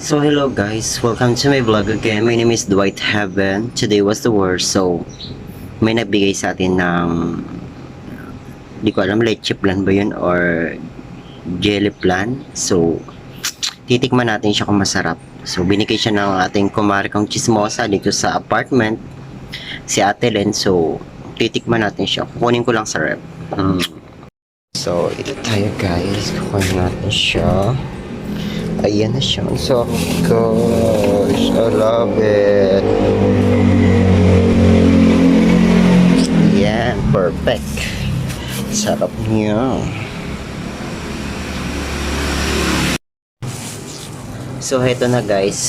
So hello guys, welcome to my vlog again. My name is Dwight Heaven. Today was the word. So may nagbigay sa atin ng di ko alam leche plan ba yun or jelly plan. So titikman natin siya kung masarap. So binigay siya ng ating kumarikang chismosa dito sa apartment si Ate Len. So titikman natin siya. Kukunin ko lang sa rep. Hmm. So ito tayo guys. Kukunin natin siya. Ayan na siya. So, gosh, I love it. Yan, perfect. Sarap niya. So, heto na guys.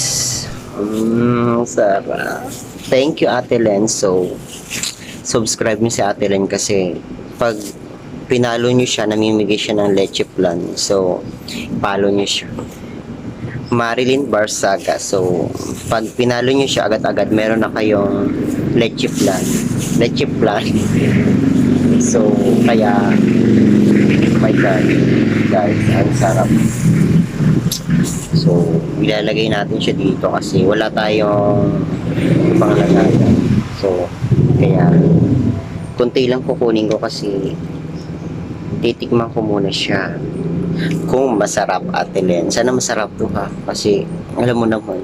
Mmm, sarap. Thank you, Ate Len. So, subscribe niyo si Ate Len kasi pag pinalo niyo siya, namimigay siya ng leche plan. So, follow niyo siya. Marilyn Barsaga. So, pag pinalo nyo siya agad-agad, meron na kayong leche plan. Leche plan. so, kaya, my God, guys, ang sarap. So, ilalagay natin siya dito kasi wala tayong ibang. So, kaya, kunti lang kukunin ko kasi titikman ko muna siya kung masarap ate Len. Sana masarap to ha. Kasi alam mo naman.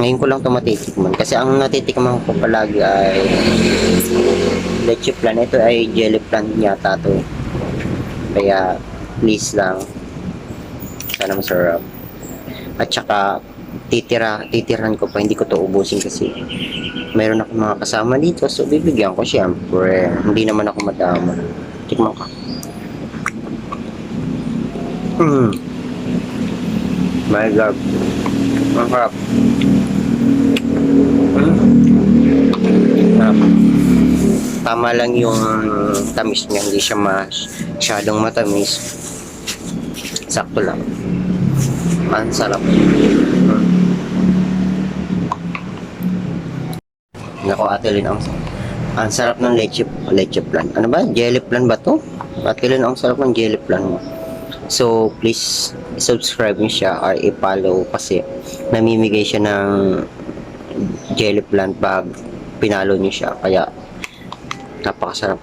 Ngayon ko lang ito matitikman. Kasi ang natitikman ko palagi ay leche plan. Ito ay jelly plan yata to. Kaya please lang. Sana masarap. At saka titira, titiran ko pa. Hindi ko to ubusin kasi meron ako mga kasama dito. So bibigyan ko siyempre. Hindi naman ako madama. Tikman ka. Mm. My God. Ang harap. Mm. Sarap. Tama lang yung tamis niya. Hindi siya masyadong matamis. Sakto lang. Ang sarap. Mm. Nako, Ate Lynn, ang ang sarap ng leche, leche plan. Ano ba? Jelly plan ba to? Ate Lynn, ang sarap ng jelly plan mo. So, please subscribe niyo siya or i-follow kasi namimigay siya ng jelly plant pag pinalo niyo siya. Kaya, napakasarap.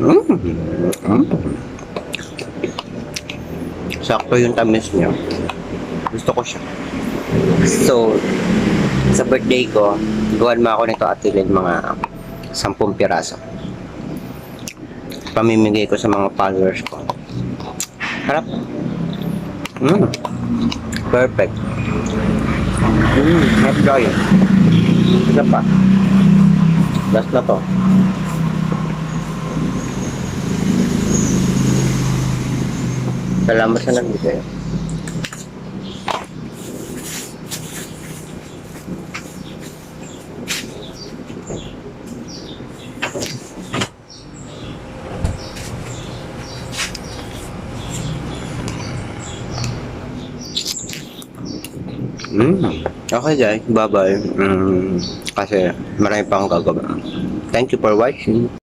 Mm. Mm. Sakto yung tamis niya. Gusto ko siya. So, sa birthday ko, gawan mo ako nito atilin mga 10 piraso. Pamimigay ko sa mga followers ko. Harap. Mm. Perfect. Mm, tayo. Isa pa. Last na to. Salamat sa nagbigay. Mm. Okay guys, bye-bye. Mm, kasi marami pa akong gagawin. Thank you for watching.